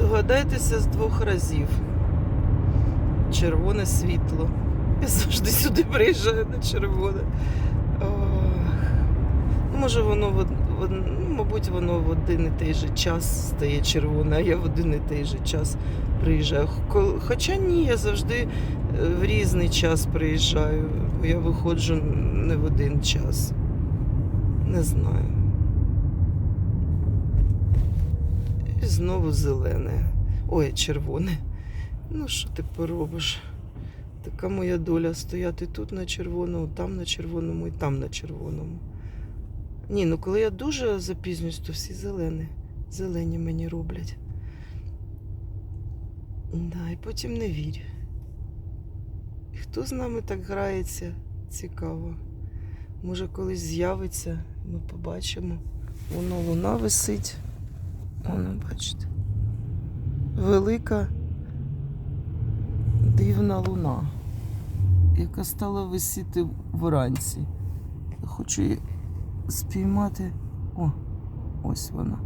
Догадайтеся з двох разів. Червоне світло. Я завжди сюди приїжджаю на червоне. Ох. Ну, може, воно ну, мабуть, воно в один і той же час стає червоне, а я в один і той же час приїжджаю. Хоча ні, я завжди е, в різний час приїжджаю, я виходжу не в один час. Не знаю. І знову зелене. Ой, червоне. Ну, що ти поробиш? Така моя доля стояти тут на червоному, там на червоному і там на червоному. Ні, ну коли я дуже запізнююсь, то всі зелені. Зелені мені роблять. Да, і потім не вірю. І хто з нами так грається? Цікаво. Може, колись з'явиться, ми побачимо. Воно луна висить. Воно, бачите. Велика дивна луна, яка стала висіти вранці. Хочу її спіймати. О, ось вона.